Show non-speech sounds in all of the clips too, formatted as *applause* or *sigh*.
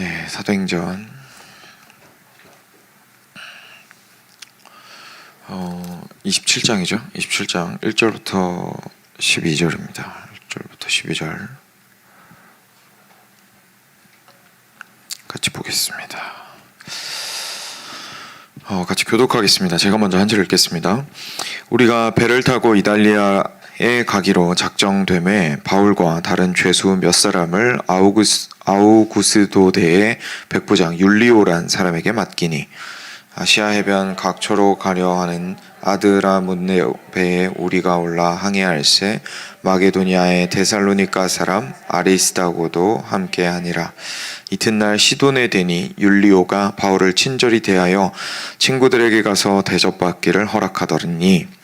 네, 사도행전 어, 27장이죠. 27장 1절부터 12절입니다. 1절부터 12절 같이 보겠습니다. 어, 같이 교독하겠습니다. 제가 먼저 한절 읽겠습니다. 우리가 배를 타고 이달리아 에 가기로 작정됨에 바울과 다른 죄수 몇 사람을 아우구스, 아우구스도대의 백부장 율리오란 사람에게 맡기니 아시아 해변 각처로 가려 하는 아드라문네 배에 우리가 올라 항해할세 마게도니아의 데살로니가 사람 아리스다고도 함께 하니라. 이튿날 시돈에 되니 율리오가 바울을 친절히 대하여 친구들에게 가서 대접받기를 허락하더니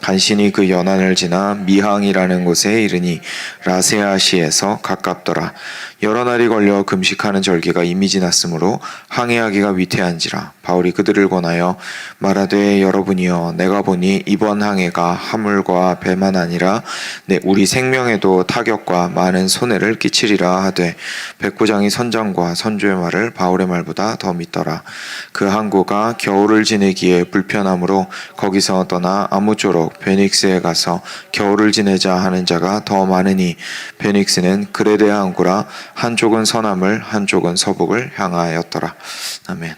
간신히 그 연안을 지나 미항이라는 곳에 이르니 라세아시에서 가깝더라. 여러 날이 걸려 금식하는 절기가 이미 지났으므로 항해하기가 위태한지라. 바울이 그들을 권하여 말하되 여러분이여 내가 보니 이번 항해가 화물과 배만 아니라 내 우리 생명에도 타격과 많은 손해를 끼치리라 하되 백부장이 선장과 선조의 말을 바울의 말보다 더 믿더라. 그 항구가 겨울을 지내기에 불편하므로 거기서 떠나 아무쪼록 베닉스에 가서 겨울을 지내자 하는 자가 더 많으니 베닉스는 그레데 항구라 한쪽은 서남을 한쪽은 서북을 향하였더라. 아멘.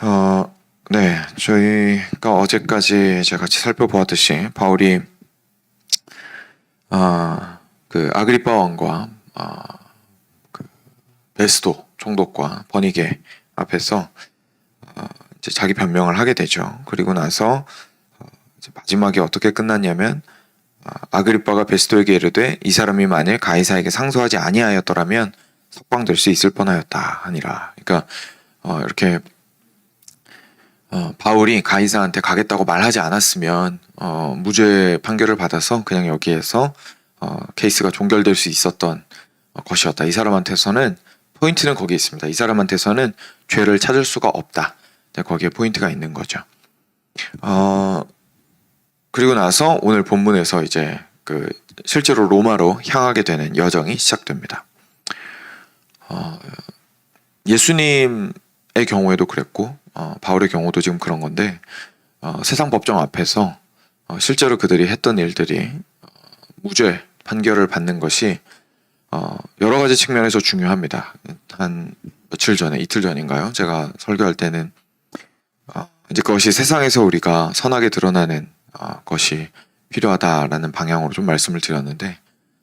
어, 네, 저희가 어제까지 제가 같이 살펴보았듯이 바울이 아, 그 아그리파 왕과 아, 그 베스도 총독과 버니게 앞에서 어, 이제 자기 변명을 하게 되죠. 그리고 나서 어, 마지막에 어떻게 끝났냐면 아, 아그리빠가 베스도에게 이르되 이 사람이 만일 가이사에게 상소하지 아니하였더라면 석방될 수 있을 뻔하였다 하니라. 그러니까 어, 이렇게 어, 바울이 가이사한테 가겠다고 말하지 않았으면 어, 무죄 판결을 받아서 그냥 여기에서 어, 케이스가 종결될 수 있었던 어, 것이었다. 이 사람한테서는 포인트는 거기에 있습니다. 이 사람한테서는 죄를 찾을 수가 없다. 네, 거기에 포인트가 있는 거죠. 어, 그리고 나서 오늘 본문에서 이제 그 실제로 로마로 향하게 되는 여정이 시작됩니다. 어, 예수님의 경우에도 그랬고 어, 바울의 경우도 지금 그런 건데 어, 세상 법정 앞에서 어, 실제로 그들이 했던 일들이 어, 무죄 판결을 받는 것이 어, 여러 가지 측면에서 중요합니다. 한 며칠 전에 이틀 전인가요? 제가 설교할 때는 어, 이제 그것이 세상에서 우리가 선하게 드러나는 어, 것이 필요하다라는 방향으로 좀 말씀을 드렸는데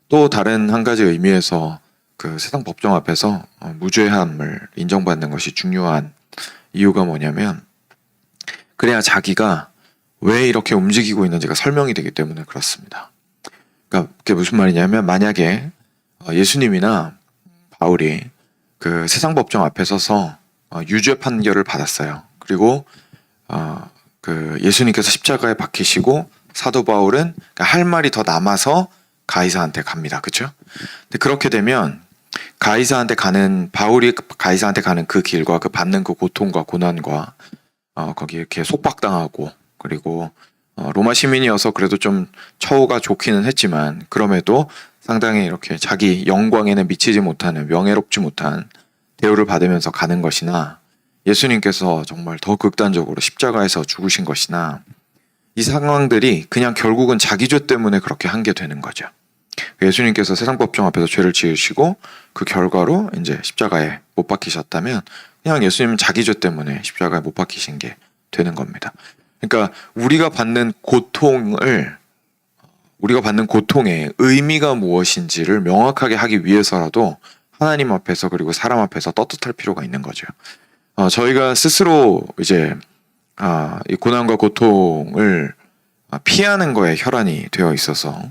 또 다른 한 가지 의미에서 그 세상 법정 앞에서 어, 무죄함을 인정받는 것이 중요한 이유가 뭐냐면 그래야 자기가 왜 이렇게 움직이고 있는지가 설명이 되기 때문에 그렇습니다. 그러니까 그게 무슨 말이냐면 만약에 어, 예수님이나 바울이 그 세상 법정 앞에 서서 어, 유죄 판결을 받았어요. 그리고 어, 그 예수님께서 십자가에 박히시고 사도 바울은 그러니까 할 말이 더 남아서 가이사한테 갑니다. 그렇죠? 근데 그렇게 되면 가이사한테 가는 바울이 가이사한테 가는 그 길과 그 받는 그 고통과 고난과 어, 거기 이렇게 속박당하고 그리고 어, 로마 시민이어서 그래도 좀 처우가 좋기는 했지만 그럼에도 상당히 이렇게 자기 영광에는 미치지 못하는 명예롭지 못한 대우를 받으면서 가는 것이나 예수님께서 정말 더 극단적으로 십자가에서 죽으신 것이나 이 상황들이 그냥 결국은 자기 죄 때문에 그렇게 한 게 되는 거죠. 예수님께서 세상 법정 앞에서 죄를 지으시고 그 결과로 이제 십자가에 못 박히셨다면 그냥 예수님은 자기 죄 때문에 십자가에 못 박히신 게 되는 겁니다. 그러니까 우리가 받는 고통을 우리가 받는 고통의 의미가 무엇인지를 명확하게 하기 위해서라도 하나님 앞에서 그리고 사람 앞에서 떳떳할 필요가 있는 거죠. 어, 저희가 스스로 이제 아, 이 고난과 고통을 아, 피하는 거에 혈안이 되어 있어서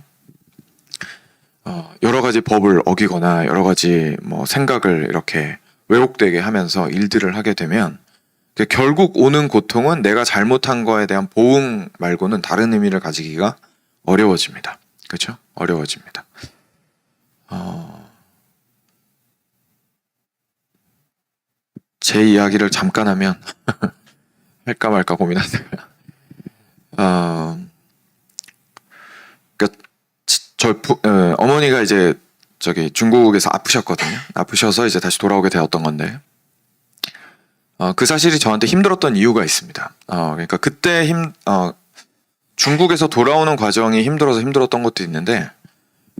어, 여러 가지 법을 어기거나 여러 가지 뭐 생각을 이렇게 왜곡되게 하면서 일들을 하게 되면 그 결국 오는 고통은 내가 잘못한 거에 대한 보응 말고는 다른 의미를 가지기가 어려워집니다. 그렇죠? 어려워집니다. 어... 제 이야기를 잠깐 하면 *laughs* 할까 말까 고민하다가 어... 그러니까 지- 저 부, 어, 어머니가 이제 저기 중국에서 아프셨거든요. 아프셔서 이제 다시 돌아오게 되었던 건데 어, 그 사실이 저한테 힘들었던 이유가 있습니다. 어, 그러니까 그때 힘, 어, 중국에서 돌아오는 과정이 힘들어서 힘들었던 것도 있는데,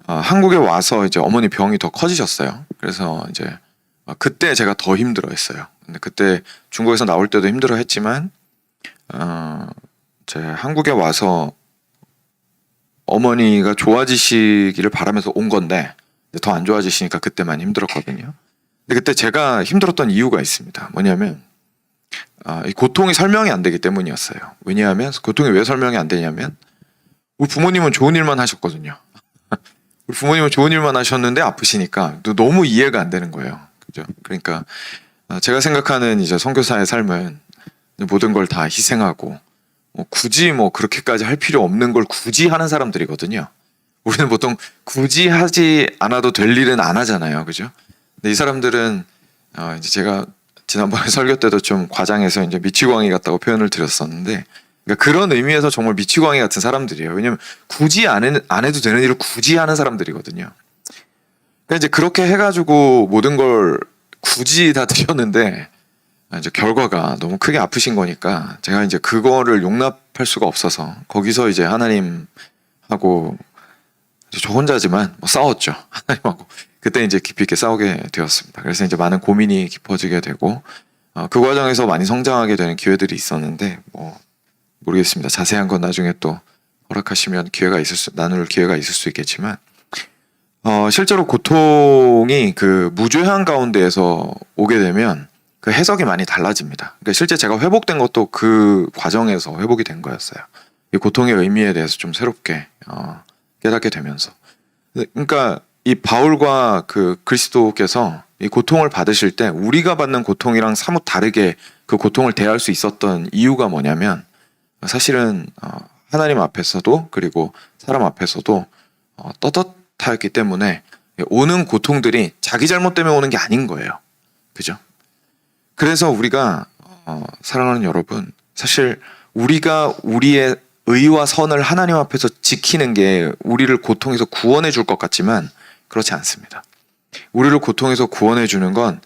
어, 한국에 와서 이제 어머니 병이 더 커지셨어요. 그래서 이제, 어, 그때 제가 더 힘들어 했어요. 근데 그때 중국에서 나올 때도 힘들어 했지만, 어, 제 한국에 와서 어머니가 좋아지시기를 바라면서 온 건데, 더 안 좋아지시니까 그때만 힘들었거든요. 근데 그때 제가 힘들었던 이유가 있습니다. 뭐냐면 아, 이 고통이 설명이 안 되기 때문이었어요. 왜냐하면 고통이 왜 설명이 안 되냐면 우리 부모님은 좋은 일만 하셨거든요. *laughs* 우리 부모님은 좋은 일만 하셨는데 아프시니까 또 너무 이해가 안 되는 거예요. 그죠? 그러니까 아, 제가 생각하는 이제 선교사의 삶은 모든 걸 다 희생하고 뭐 굳이 뭐 그렇게까지 할 필요 없는 걸 굳이 하는 사람들이거든요. 우리는 보통 굳이 하지 않아도 될 일은 안 하잖아요. 그죠? 근데 이 사람들은 어 이제 제가 지난번에 *laughs* 설교 때도 좀 과장해서 이제 미치광이 같다고 표현을 드렸었는데 그러니까 그런 의미에서 정말 미치광이 같은 사람들이에요. 왜냐면 굳이 안, 해, 안 해도 되는 일을 굳이 하는 사람들이거든요. 그러니까 이제 그렇게 해가지고 모든 걸 굳이 다 드렸는데 이제 결과가 너무 크게 아프신 거니까 제가 이제 그거를 용납할 수가 없어서 거기서 이제 하나님하고 저 혼자지만 뭐 싸웠죠. *laughs* 하나님하고 그때 이제 깊이 있게 싸우게 되었습니다. 그래서 이제 많은 고민이 깊어지게 되고 어, 그 과정에서 많이 성장하게 되는 기회들이 있었는데 뭐 모르겠습니다. 자세한 건 나중에 또 허락하시면 기회가 있을 수 나눌 기회가 있을 수 있겠지만 어, 실제로 고통이 그 무죄한 가운데에서 오게 되면 그 해석이 많이 달라집니다. 그러니까 실제 제가 회복된 것도 그 과정에서 회복이 된 거였어요. 이 고통의 의미에 대해서 좀 새롭게 어, 깨닫게 되면서 그러니까 이 바울과 그 그리스도께서 이 고통을 받으실 때 우리가 받는 고통이랑 사뭇 다르게 그 고통을 대할 수 있었던 이유가 뭐냐면 사실은 어, 하나님 앞에서도 그리고 사람 앞에서도 어, 떳떳 하였기 때문에 오는 고통들이 자기 잘못 때문에 오는 게 아닌 거예요. 그죠? 그래서 우리가 어, 사랑하는 여러분 사실 우리가 우리의 의와 선을 하나님 앞에서 지키는 게 우리를 고통에서 구원해 줄 것 같지만 그렇지 않습니다. 우리를 고통에서 구원해 주는 건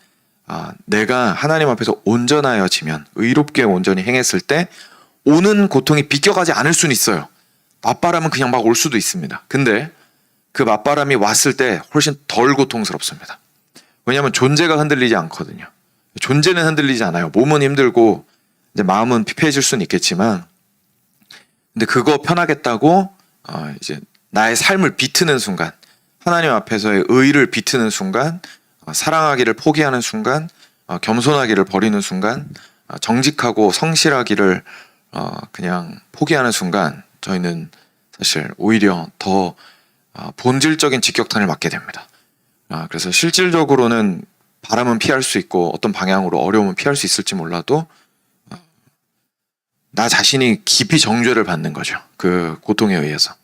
아, 내가 하나님 앞에서 온전하여지면 의롭게 온전히 행했을 때 오는 고통이 비껴가지 않을 수는 있어요. 맞바람은 그냥 막 올 수도 있습니다. 근데 그 맞바람이 왔을 때 훨씬 덜 고통스럽습니다. 왜냐하면 존재가 흔들리지 않거든요. 존재는 흔들리지 않아요. 몸은 힘들고 이제 마음은 피폐해질 수는 있겠지만 근데 그거 편하겠다고 어 이제 나의 삶을 비트는 순간 하나님 앞에서의 의를 비트는 순간 어 사랑하기를 포기하는 순간 어 겸손하기를 버리는 순간 어 정직하고 성실하기를 어 그냥 포기하는 순간 저희는 사실 오히려 더어 본질적인 직격탄을 맞게 됩니다. 아, 그래서 실질적으로는 바람은 피할 수 있고 어떤 방향으로 어려움은 피할 수 있을지 몰라도 어, 나 자신이 깊이 정죄를 받는 거죠. 그 고통에 의해서.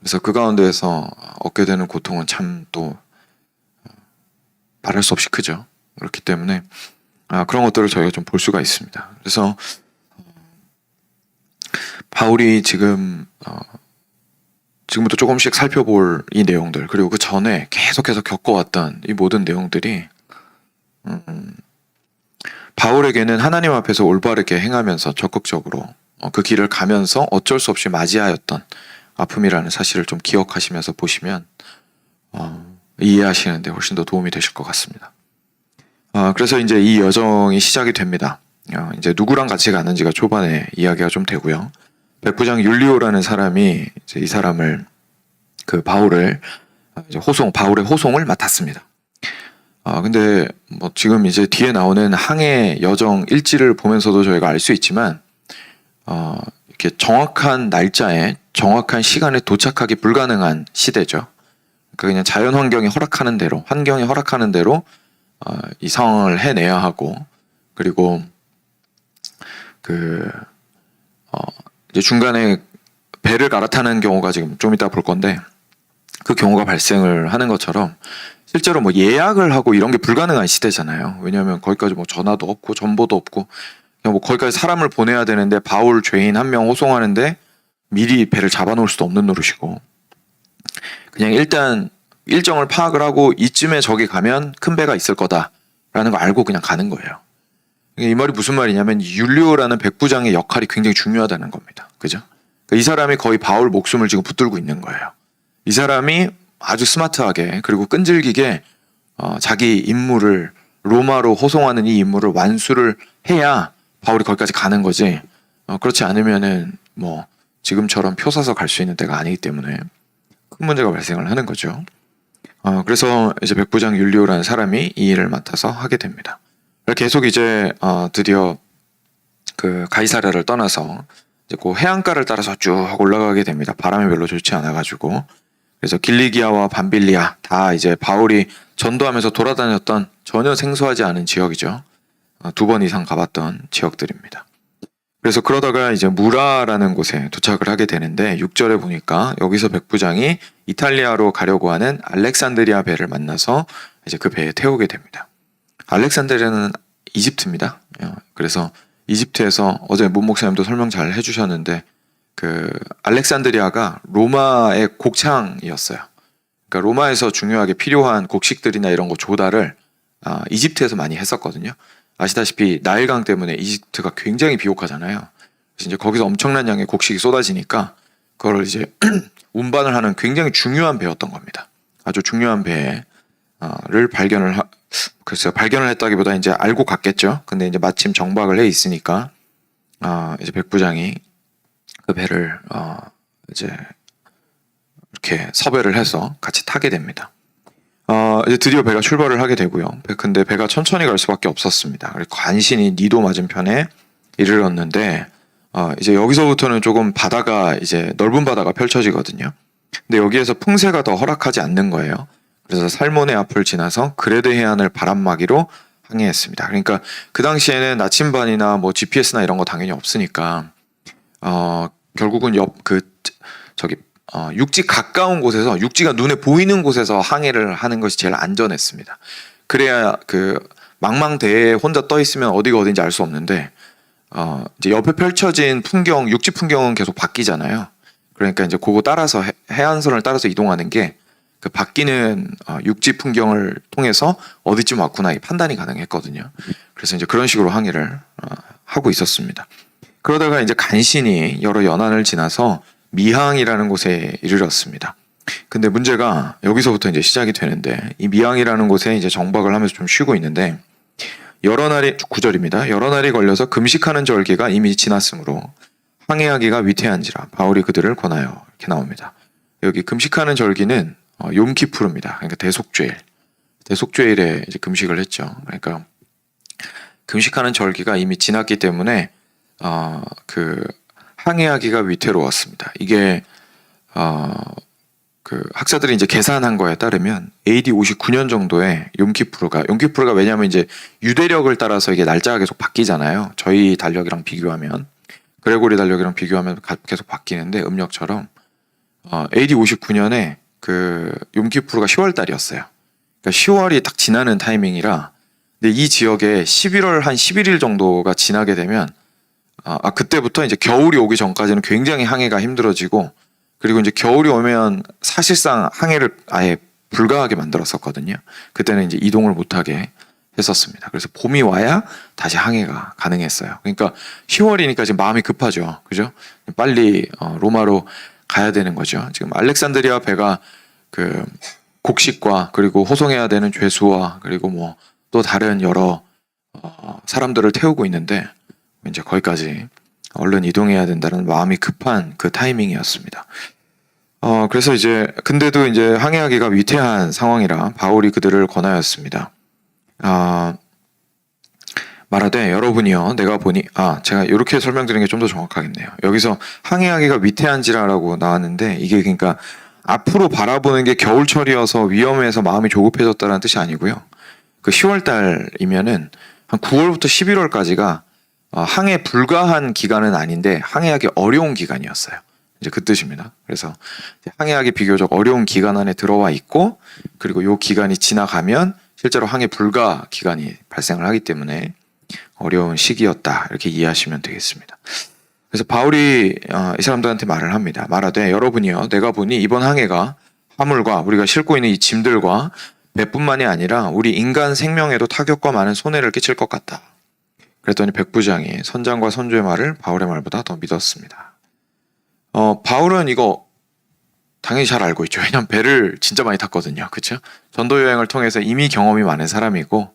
그래서 그 가운데에서 얻게 되는 고통은 참 또 말할 수 없이 크죠. 그렇기 때문에 아, 그런 것들을 저희가 좀 볼 수가 있습니다. 그래서 어, 바울이 지금 어, 지금부터 조금씩 살펴볼 이 내용들 그리고 그 전에 계속해서 겪어왔던 이 모든 내용들이 음, 바울에게는 하나님 앞에서 올바르게 행하면서 적극적으로 어, 그 길을 가면서 어쩔 수 없이 맞이하였던 아픔이라는 사실을 좀 기억하시면서 보시면 어, 이해하시는데 훨씬 더 도움이 되실 것 같습니다. 어, 그래서 이제 이 여정이 시작이 됩니다. 어, 이제 누구랑 같이 가는지가 초반에 이야기가 좀 되고요. 백부장 율리오라는 사람이 이 사람을 그 바울을 호송 바울의 호송을 맡았습니다. 아 근데 뭐 지금 이제 뒤에 나오는 항해 여정 일지를 보면서도 저희가 알 수 있지만 어 이렇게 정확한 날짜에 정확한 시간에 도착하기 불가능한 시대죠. 그러니까 그냥 자연 환경이 허락하는 대로 환경이 허락하는 대로 어, 이 상황을 해내야 하고 그리고 그 어, 중간에 배를 갈아타는 경우가 지금 좀 이따 볼 건데 그 경우가 발생을 하는 것처럼 실제로 뭐 예약을 하고 이런 게 불가능한 시대잖아요. 왜냐하면 거기까지 뭐 전화도 없고 정보도 없고 그냥 뭐 거기까지 사람을 보내야 되는데 바울 죄인 한 명 호송하는데 미리 배를 잡아놓을 수도 없는 노릇이고 그냥 일단 일정을 파악을 하고 이쯤에 저기 가면 큰 배가 있을 거다라는 거 알고 그냥 가는 거예요. 이 말이 무슨 말이냐면 율리오라는 백부장의 역할이 굉장히 중요하다는 겁니다. 그죠? 그러니까 이 사람이 거의 바울 목숨을 지금 붙들고 있는 거예요. 이 사람이 아주 스마트하게 그리고 끈질기게 어, 자기 임무를 로마로 호송하는 이 임무를 완수를 해야 바울이 거기까지 가는 거지. 어, 그렇지 않으면은 뭐 지금처럼 표 사서 갈 수 있는 때가 아니기 때문에 큰 문제가 발생을 하는 거죠. 어, 그래서 이제 백부장 율리오라는 사람이 이 일을 맡아서 하게 됩니다. 계속 이제 어, 드디어 그 가이사랴를 떠나서 이제 그 해안가를 따라서 쭉 올라가게 됩니다. 바람이 별로 좋지 않아가지고 그래서 길리기아와 밤빌리아 다 이제 바울이 전도하면서 돌아다녔던 전혀 생소하지 않은 지역이죠. 어, 두번 이상 가봤던 지역들입니다. 그래서 그러다가 이제 무라라는 곳에 도착을 하게 되는데 6절에 보니까 여기서 백부장이 이탈리아로 가려고 하는 알렉산드리아 배를 만나서 이제 그 배에 태우게 됩니다. 알렉산드리아는 이집트입니다. 어, 그래서 이집트에서 어제 문 목사님도 설명 잘 해주셨는데 그 알렉산드리아가 로마의 곡창이었어요. 그러니까 로마에서 중요하게 필요한 곡식들이나 이런 거 조달을 아, 이집트에서 많이 했었거든요. 아시다시피 나일강 때문에 이집트가 굉장히 비옥하잖아요. 이제 거기서 엄청난 양의 곡식이 쏟아지니까 그거를 이제 *clears throat* 운반을 하는 굉장히 중요한 배였던 겁니다. 아주 중요한 배 를 발견을 하, 글쎄요 발견을 했다기보다 이제 알고 갔겠죠. 근데 이제 마침 정박을 해 있으니까 아 이제 백부장이 그 배를 어 이제 이렇게 섭외를 해서 같이 타게 됩니다. 어, 이제 드디어 배가 출발을 하게 되고요. 배- 근데 배가 천천히 갈 수밖에 없었습니다. 간신히 니도 맞은편에 이르렀는데, 어, 이제 여기서부터는 조금 바다가 이제 넓은 바다가 펼쳐지거든요. 근데 여기에서 풍세가 더 허락하지 않는 거예요. 그래서 살몬의 앞을 지나서 그레드 해안을 바람막이로 항해했습니다. 그러니까 그 당시에는 나침반이나 뭐 GPS나 이런 거 당연히 없으니까, 어, 결국은 옆 그 저기 어, 육지 가까운 곳에서 육지가 눈에 보이는 곳에서 항해를 하는 것이 제일 안전했습니다. 그래야 그 망망대해에 혼자 떠 있으면 어디가 어딘지 알 수 없는데 어, 이제 옆에 펼쳐진 풍경, 육지 풍경은 계속 바뀌잖아요. 그러니까 이제 그거 따라서 해, 해안선을 따라서 이동하는 게 그 바뀌는 어, 육지 풍경을 통해서 어디쯤 왔구나 이 판단이 가능했거든요. 그래서 이제 그런 식으로 항해를 어, 하고 있었습니다. 그러다가 이제 간신히 여러 연안을 지나서 미항이라는 곳에 이르렀습니다. 근데 문제가 여기서부터 이제 시작이 되는데 이 미항이라는 곳에 이제 정박을 하면서 좀 쉬고 있는데 여러 날이 구절입니다. 여러 날이 걸려서 금식하는 절기가 이미 지났으므로 항해하기가 위태한지라 바울이 그들을 권하여 이렇게 나옵니다. 여기 금식하는 절기는 어, 욤키푸르입니다. 그러니까 대속죄일. 대속죄일에 이제 금식을 했죠. 그러니까 금식하는 절기가 이미 지났기 때문에 어, 그 항해하기가 위태로웠습니다. 이게 어, 그 학자들이 이제 계산한 거에 따르면 AD 59년 정도에 욤키푸르가 욤키푸르가 왜냐하면 이제 유대력을 따라서 이게 날짜가 계속 바뀌잖아요. 저희 달력이랑 비교하면 그레고리 달력이랑 비교하면 가- 계속 바뀌는데 음력처럼 어, AD 59년에 그 욤키푸르가 10월 달이었어요. 그러니까 10월이 딱 지나는 타이밍이라 근데 이 지역에 11월 한 11일 정도가 지나게 되면 아, 아, 그때부터 이제 겨울이 오기 전까지는 굉장히 항해가 힘들어지고 그리고 이제 겨울이 오면 사실상 항해를 아예 불가하게 만들었었거든요. 그때는 이제 이동을 못하게 했었습니다. 그래서 봄이 와야 다시 항해가 가능했어요. 그러니까 10월이니까 지금 마음이 급하죠. 그죠? 빨리 어, 로마로 가야 되는 거죠. 지금 알렉산드리아 배가 그 곡식과 그리고 호송해야 되는 죄수와 그리고 뭐 또 다른 여러 어, 사람들을 태우고 있는데 이제 거기까지 얼른 이동해야 된다는 마음이 급한 그 타이밍이었습니다. 어, 그래서 이제, 근데도 이제 항해하기가 위태한 상황이라 바울이 그들을 권하였습니다. 아, 말하되 여러분이요, 내가 보니, 아, 제가 이렇게 설명드리는 게 좀 더 정확하겠네요. 여기서 항해하기가 위태한지라라고 나왔는데 이게 그러니까 앞으로 바라보는 게 겨울철이어서 위험해서 마음이 조급해졌다는 뜻이 아니고요. 그 10월 달이면은 한 9월부터 11월까지가 어, 항해 불가한 기간은 아닌데 항해하기 어려운 기간이었어요. 이제 그 뜻입니다. 그래서 항해하기 비교적 어려운 기간 안에 들어와 있고 그리고 요 기간이 지나가면 실제로 항해 불가 기간이 발생을 하기 때문에 어려운 시기였다 이렇게 이해하시면 되겠습니다. 그래서 바울이 어, 이 사람들한테 말을 합니다. 말하되 여러분이요 내가 보니 이번 항해가 화물과 우리가 싣고 있는 이 짐들과 배뿐만이 아니라 우리 인간 생명에도 타격과 많은 손해를 끼칠 것 같다. 그랬더니 백부장이 선장과 선주의 말을 바울의 말보다 더 믿었습니다. 어, 바울은 이거 당연히 잘 알고 있죠. 왜냐면 배를 진짜 많이 탔거든요. 그쵸? 전도 여행을 통해서 이미 경험이 많은 사람이고, 어,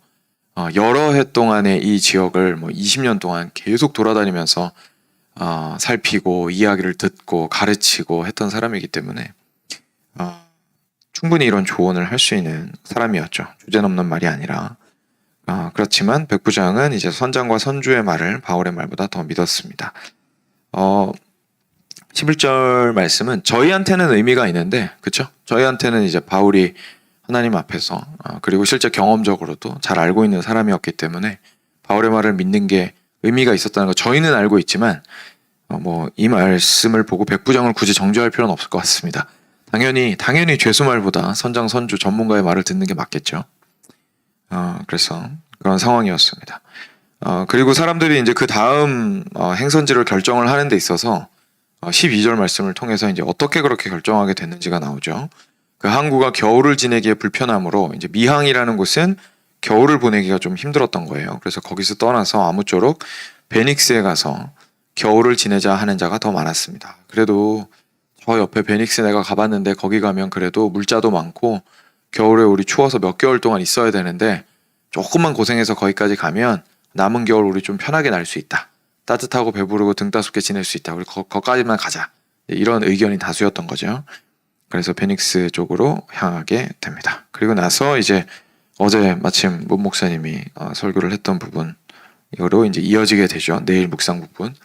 여러 해 동안의 이 지역을 뭐 20년 동안 계속 돌아다니면서, 어, 살피고, 이야기를 듣고, 가르치고 했던 사람이기 때문에, 어, 충분히 이런 조언을 할 수 있는 사람이었죠. 주제 넘는 말이 아니라. 어, 그렇지만 백 부장은 이제 선장과 선주의 말을 바울의 말보다 더 믿었습니다. 어, 11절 말씀은 저희한테는 의미가 있는데, 그쵸? 저희한테는 이제 바울이 하나님 앞에서, 어, 그리고 실제 경험적으로도 잘 알고 있는 사람이었기 때문에 바울의 말을 믿는 게 의미가 있었다는 거 저희는 알고 있지만, 어, 뭐, 이 말씀을 보고 백부장을 굳이 정죄할 필요는 없을 것 같습니다. 당연히, 당연히 죄수 말보다 선장, 선주, 전문가의 말을 듣는 게 맞겠죠. 어, 그래서 그런 상황이었습니다. 어, 그리고 사람들이 이제 그 다음 어, 행선지를 결정을 하는 데 있어서 어, 12절 말씀을 통해서 이제 어떻게 그렇게 결정하게 됐는지가 나오죠. 그 항구가 겨울을 지내기에 불편하므로 이제 미항이라는 곳은 겨울을 보내기가 좀 힘들었던 거예요. 그래서 거기서 떠나서 아무쪼록 베닉스에 가서 겨울을 지내자 하는 자가 더 많았습니다. 그래도 저 옆에 베닉스 내가 가봤는데 거기 가면 그래도 물자도 많고 겨울에 우리 추워서 몇 개월 동안 있어야 되는데 조금만 고생해서 거기까지 가면 남은 겨울 우리 좀 편하게 날 수 있다. 따뜻하고 배부르고 등 따숩게 지낼 수 있다. 우리 거, 거기까지만 가자. 이런 의견이 다수였던 거죠. 그래서 베닉스 쪽으로 향하게 됩니다. 그리고 나서 이제 어제 마침 문 목사님이 어, 설교를 했던 부분 이거로 이제 이어지게 되죠. 내일 묵상 부분.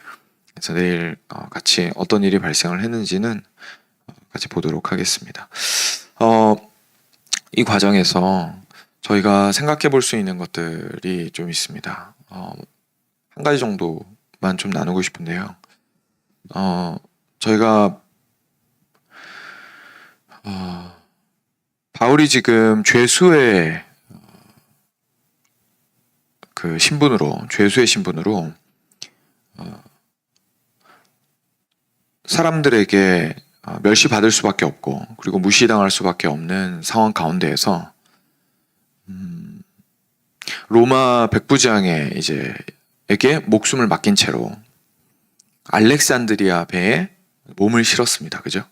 그래서 내일 어, 같이 어떤 일이 발생을 했는지는 어, 같이 보도록 하겠습니다. 어, 이 과정에서 저희가 생각해 볼 수 있는 것들이 좀 있습니다. 어, 한 가지 정도만 좀 나누고 싶은데요. 어, 저희가 어, 바울이 지금 죄수의 어, 그 신분으로 죄수의 신분으로 어, 사람들에게 어, 멸시받을 수밖에 없고 그리고 무시당할 수밖에 없는 상황 가운데에서 음, 로마 백부장의 이제 에게 목숨을 맡긴 채로 알렉산드리아 배에 몸을 실었습니다. 그죠?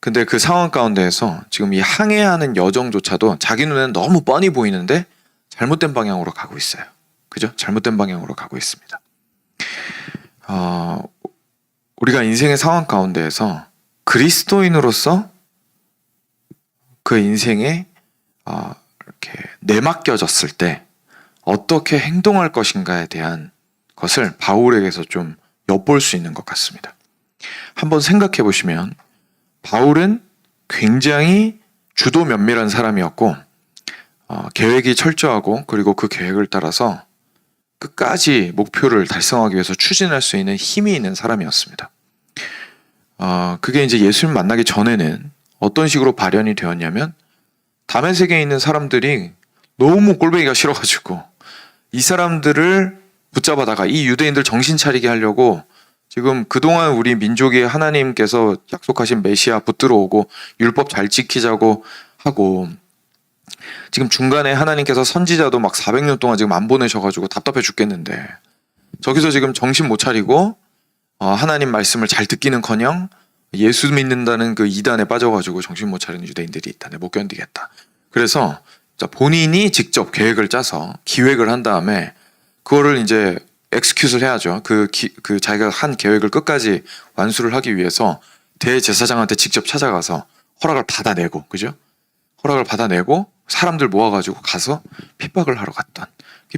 근데 그 상황 가운데에서 지금 이 항해하는 여정조차도 자기 눈에는 너무 뻔히 보이는데 잘못된 방향으로 가고 있어요. 그죠? 잘못된 방향으로 가고 있습니다. 어, 우리가 인생의 상황 가운데에서 그리스도인으로서 그 인생에 어, 이렇게 내맡겨졌을 때 어떻게 행동할 것인가에 대한 것을 바울에게서 좀 엿볼 수 있는 것 같습니다. 한번 생각해 보시면 바울은 굉장히 주도 면밀한 사람이었고 어, 계획이 철저하고 그리고 그 계획을 따라서 끝까지 목표를 달성하기 위해서 추진할 수 있는 힘이 있는 사람이었습니다. 어, 그게 이제 예수님 만나기 전에는 어떤 식으로 발현이 되었냐면 담의 세계에 있는 사람들이 너무 꼴보기가 싫어가지고 이 사람들을 붙잡아다가 이 유대인들 정신 차리게 하려고 지금 그동안 우리 민족이 하나님께서 약속하신 메시아 붙들어 오고 율법 잘 지키자고 하고 지금 중간에 하나님께서 선지자도 막 400년 동안 지금 안 보내셔가지고 답답해 죽겠는데 저기서 지금 정신 못 차리고 어, 하나님 말씀을 잘 듣기는커녕 예수 믿는다는 그 이단에 빠져가지고 정신 못 차리는 유대인들이 있다. 내못 견디겠다. 그래서 자, 본인이 직접 계획을 짜서 기획을 한 다음에 그거를 이제 엑스큐트를 해야죠. 그, 기, 그 자기가 한 계획을 끝까지 완수를 하기 위해서 대제사장한테 직접 찾아가서 허락을 받아내고, 그죠? 허락을 받아내고 사람들 모아가지고 가서 핍박을 하러 갔던.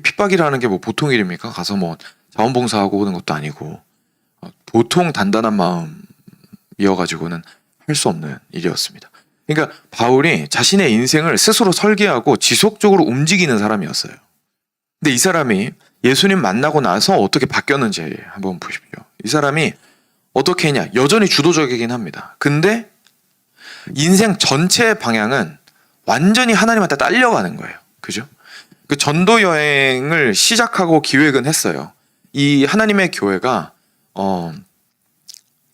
핍박이라는 게 뭐 보통 일입니까? 가서 뭐 자원봉사하고 오는 것도 아니고 보통 단단한 마음이어가지고는 할 수 없는 일이었습니다. 그러니까 바울이 자신의 인생을 스스로 설계하고 지속적으로 움직이는 사람이었어요. 근데 이 사람이 예수님 만나고 나서 어떻게 바뀌었는지 한번 보십시오. 이 사람이 어떻게 했냐? 여전히 주도적이긴 합니다. 근데 인생 전체의 방향은 완전히 하나님한테 딸려가는 거예요. 그죠? 그 전도 여행을 시작하고 기획은 했어요. 이 하나님의 교회가 어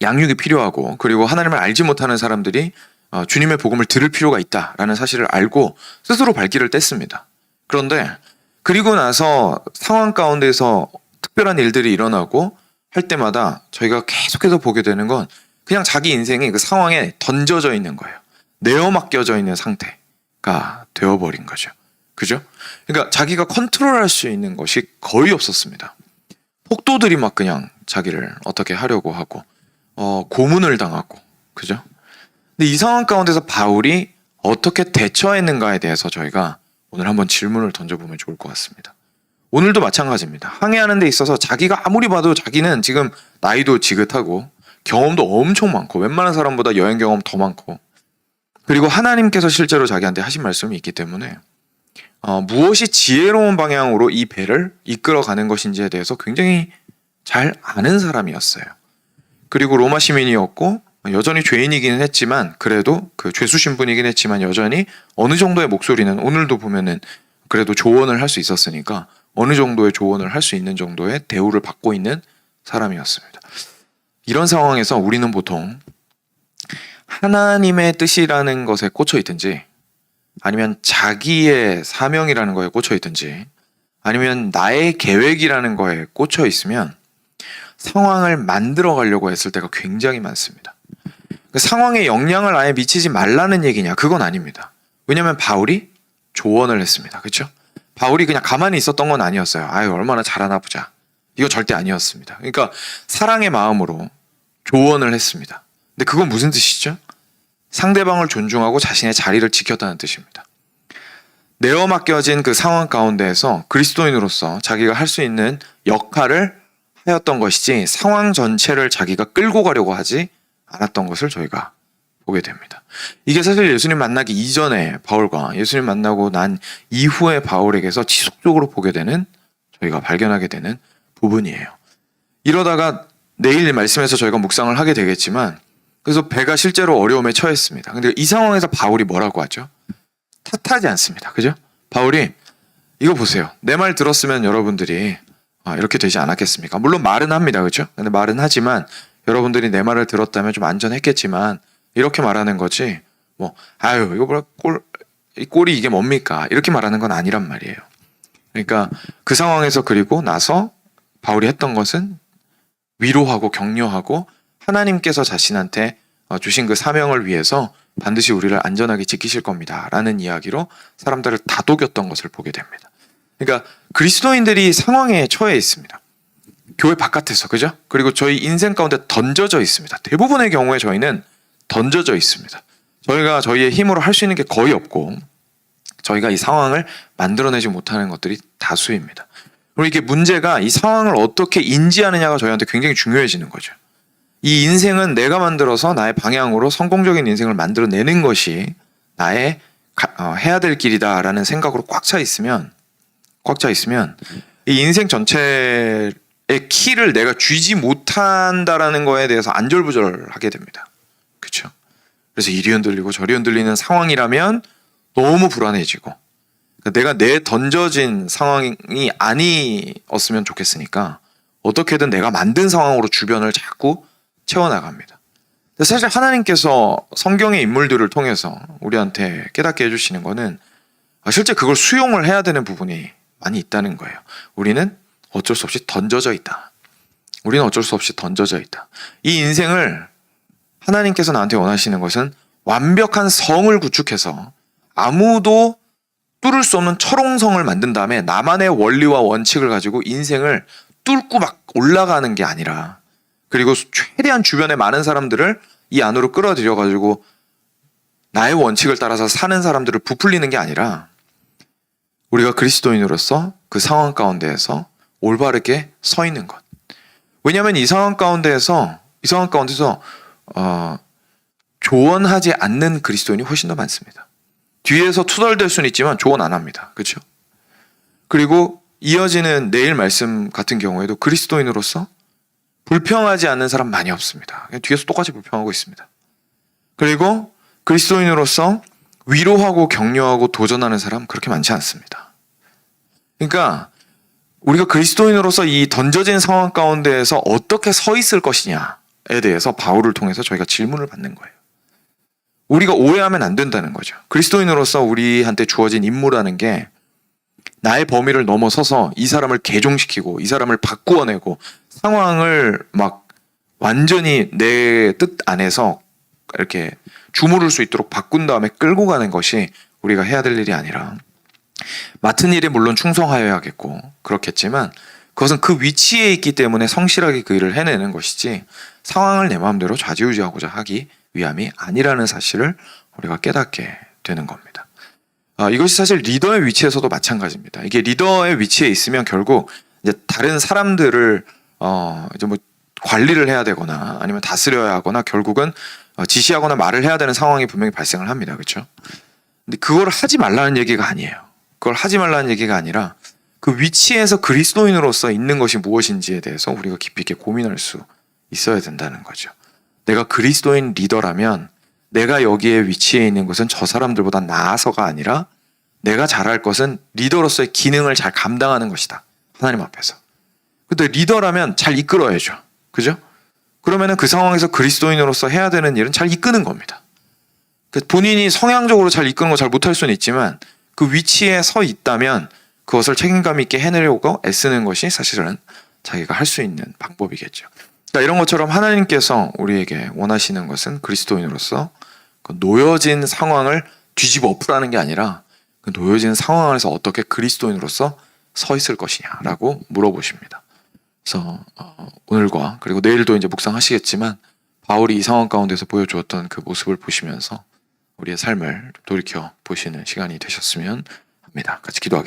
양육이 필요하고 그리고 하나님을 알지 못하는 사람들이 어, 주님의 복음을 들을 필요가 있다라는 사실을 알고 스스로 발길을 뗐습니다. 그런데 그리고 나서 상황 가운데서 특별한 일들이 일어나고 할 때마다 저희가 계속해서 보게 되는 건 그냥 자기 인생이 그 상황에 던져져 있는 거예요. 내어 맡겨져 있는 상태가 되어버린 거죠. 그죠? 그러니까 자기가 컨트롤할 수 있는 것이 거의 없었습니다. 폭도들이 막 그냥 자기를 어떻게 하려고 하고 어, 고문을 당하고 그죠? 근데 이 상황 가운데서 바울이 어떻게 대처했는가에 대해서 저희가 오늘 한번 질문을 던져보면 좋을 것 같습니다. 오늘도 마찬가지입니다. 항해하는 데 있어서 자기가 아무리 봐도 자기는 지금 나이도 지긋하고 경험도 엄청 많고 웬만한 사람보다 여행 경험 더 많고 그리고 하나님께서 실제로 자기한테 하신 말씀이 있기 때문에 어, 무엇이 지혜로운 방향으로 이 배를 이끌어가는 것인지에 대해서 굉장히 잘 아는 사람이었어요. 그리고 로마 시민이었고 여전히 죄인이기는 했지만 그래도 그 죄수 신 분이긴 했지만 여전히 어느 정도의 목소리는 오늘도 보면은 그래도 조언을 할 수 있었으니까 어느 정도의 조언을 할 수 있는 정도의 대우를 받고 있는 사람이었습니다. 이런 상황에서 우리는 보통 하나님의 뜻이라는 것에 꽂혀 있든지 아니면 자기의 사명이라는 거에 꽂혀 있든지 아니면 나의 계획이라는 거에 꽂혀 있으면 상황을 만들어 가려고 했을 때가 굉장히 많습니다. 그 상황에 영향을 아예 미치지 말라는 얘기냐? 그건 아닙니다. 왜냐하면 바울이 조언을 했습니다. 그렇죠? 바울이 그냥 가만히 있었던 건 아니었어요. 아유 얼마나 잘하나 보자. 이거 절대 아니었습니다. 그러니까 사랑의 마음으로 조언을 했습니다. 근데 그건 무슨 뜻이죠? 상대방을 존중하고 자신의 자리를 지켰다는 뜻입니다. 내어 맡겨진 그 상황 가운데에서 그리스도인으로서 자기가 할 수 있는 역할을 하였던 것이지 상황 전체를 자기가 끌고 가려고 하지 않았던 것을 저희가 보게 됩니다. 이게 사실 예수님 만나기 이전에 바울과 예수님 만나고 난 이후에 바울에게서 지속적으로 보게 되는 저희가 발견하게 되는 부분이에요. 이러다가 내일 말씀에서 저희가 묵상을 하게 되겠지만 그래서 배가 실제로 어려움에 처했습니다. 근데 이 상황에서 바울이 뭐라고 하죠? 탓하지 않습니다. 그죠? 바울이 이거 보세요. 내 말 들었으면 여러분들이 아, 이렇게 되지 않았겠습니까? 물론 말은 합니다. 그죠? 근데 말은 하지만 여러분들이 내 말을 들었다면 좀 안전했겠지만 이렇게 말하는 거지. 뭐 아유 이거 뭐라 꼴, 이 꼴이 이게 뭡니까? 이렇게 말하는 건 아니란 말이에요. 그러니까 그 상황에서 그리고 나서 바울이 했던 것은 위로하고 격려하고 하나님께서 자신한테 어, 주신 그 사명을 위해서 반드시 우리를 안전하게 지키실 겁니다. 라는 이야기로 사람들을 다독였던 것을 보게 됩니다. 그러니까 그리스도인들이 상황에 처해 있습니다. 교회 바깥에서, 그죠? 그리고 저희 인생 가운데 던져져 있습니다. 대부분의 경우에 저희는 던져져 있습니다. 저희가 저희의 힘으로 할 수 있는 게 거의 없고, 저희가 이 상황을 만들어내지 못하는 것들이 다수입니다. 그리고 이게 문제가 이 상황을 어떻게 인지하느냐가 저희한테 굉장히 중요해지는 거죠. 이 인생은 내가 만들어서 나의 방향으로 성공적인 인생을 만들어내는 것이 나의 가- 어, 해야 될 길이다라는 생각으로 꽉 차 있으면 꽉 차 있으면 이 인생 전체의 키를 내가 쥐지 못한다라는 거에 대해서 안절부절하게 됩니다. 그렇죠? 그래서 이리 흔들리고 저리 흔들리는 상황이라면 너무 불안해지고 그러니까 내가 내 던져진 상황이 아니었으면 좋겠으니까 어떻게든 내가 만든 상황으로 주변을 자꾸 채워나갑니다. 사실 하나님께서 성경의 인물들을 통해서 우리한테 깨닫게 해주시는 거는 아, 실제 그걸 수용을 해야 되는 부분이 많이 있다는 거예요. 우리는 어쩔 수 없이 던져져 있다. 우리는 어쩔 수 없이 던져져 있다. 이 인생을 하나님께서 나한테 원하시는 것은 완벽한 성을 구축해서 아무도 뚫을 수 없는 철옹성을 만든 다음에 나만의 원리와 원칙을 가지고 인생을 뚫고 막 올라가는 게 아니라 그리고 최대한 주변에 많은 사람들을 이 안으로 끌어들여 가지고 나의 원칙을 따라서 사는 사람들을 부풀리는 게 아니라 우리가 그리스도인으로서 그 상황 가운데에서 올바르게 서 있는 것. 왜냐하면 이 상황 가운데에서 이 상황 가운데서 어, 조언하지 않는 그리스도인이 훨씬 더 많습니다. 뒤에서 투덜댈 수는 있지만 조언 안 합니다. 그렇죠? 그리고 이어지는 내일 말씀 같은 경우에도 그리스도인으로서 불평하지 않는 사람 많이 없습니다. 뒤에서 똑같이 불평하고 있습니다. 그리고 그리스도인으로서 위로하고 격려하고 도전하는 사람 그렇게 많지 않습니다. 그러니까 우리가 그리스도인으로서 이 던져진 상황 가운데에서 어떻게 서 있을 것이냐에 대해서 바울을 통해서 저희가 질문을 받는 거예요. 우리가 오해하면 안 된다는 거죠. 그리스도인으로서 우리한테 주어진 임무라는 게 나의 범위를 넘어서서 이 사람을 개종시키고 이 사람을 바꾸어내고 상황을 막 완전히 내 뜻 안에서 이렇게 주무를 수 있도록 바꾼 다음에 끌고 가는 것이 우리가 해야 될 일이 아니라 맡은 일에 물론 충성하여야겠고 그렇겠지만 그것은 그 위치에 있기 때문에 성실하게 그 일을 해내는 것이지 상황을 내 마음대로 좌지우지하고자 하기 위함이 아니라는 사실을 우리가 깨닫게 되는 겁니다. 아, 이것이 사실 리더의 위치에서도 마찬가지입니다. 이게 리더의 위치에 있으면 결국 이제 다른 사람들을 어 이제 뭐 관리를 해야 되거나 아니면 다스려야 하거나 결국은 어, 지시하거나 말을 해야 되는 상황이 분명히 발생을 합니다. 그렇죠? 근데 그걸 하지 말라는 얘기가 아니에요. 그걸 하지 말라는 얘기가 아니라 그 위치에서 그리스도인으로서 있는 것이 무엇인지에 대해서 우리가 깊이 있게 고민할 수 있어야 된다는 거죠. 내가 그리스도인 리더라면 내가 여기에 위치해 있는 것은 저 사람들보다 나아서가 아니라 내가 잘할 것은 리더로서의 기능을 잘 감당하는 것이다. 하나님 앞에서. 근데 리더라면 잘 이끌어야죠. 그죠? 그러면은 그 상황에서 그리스도인으로서 해야 되는 일은 잘 이끄는 겁니다. 그 본인이 성향적으로 잘 이끄는 거 잘 못할 수는 있지만 그 위치에 서 있다면 그것을 책임감 있게 해내려고 애쓰는 것이 사실은 자기가 할 수 있는 방법이겠죠. 그러니까 이런 것처럼 하나님께서 우리에게 원하시는 것은 그리스도인으로서 그 놓여진 상황을 뒤집어 엎으라는 게 아니라 그 놓여진 상황 안에서 어떻게 그리스도인으로서 서 있을 것이냐라고 물어보십니다. 그래서 어, 오늘과 그리고 내일도 이제 묵상하시겠지만 바울이 이 상황 가운데서 보여주었던 그 모습을 보시면서 우리의 삶을 돌이켜 보시는 시간이 되셨으면 합니다. 같이 기도하겠습니다.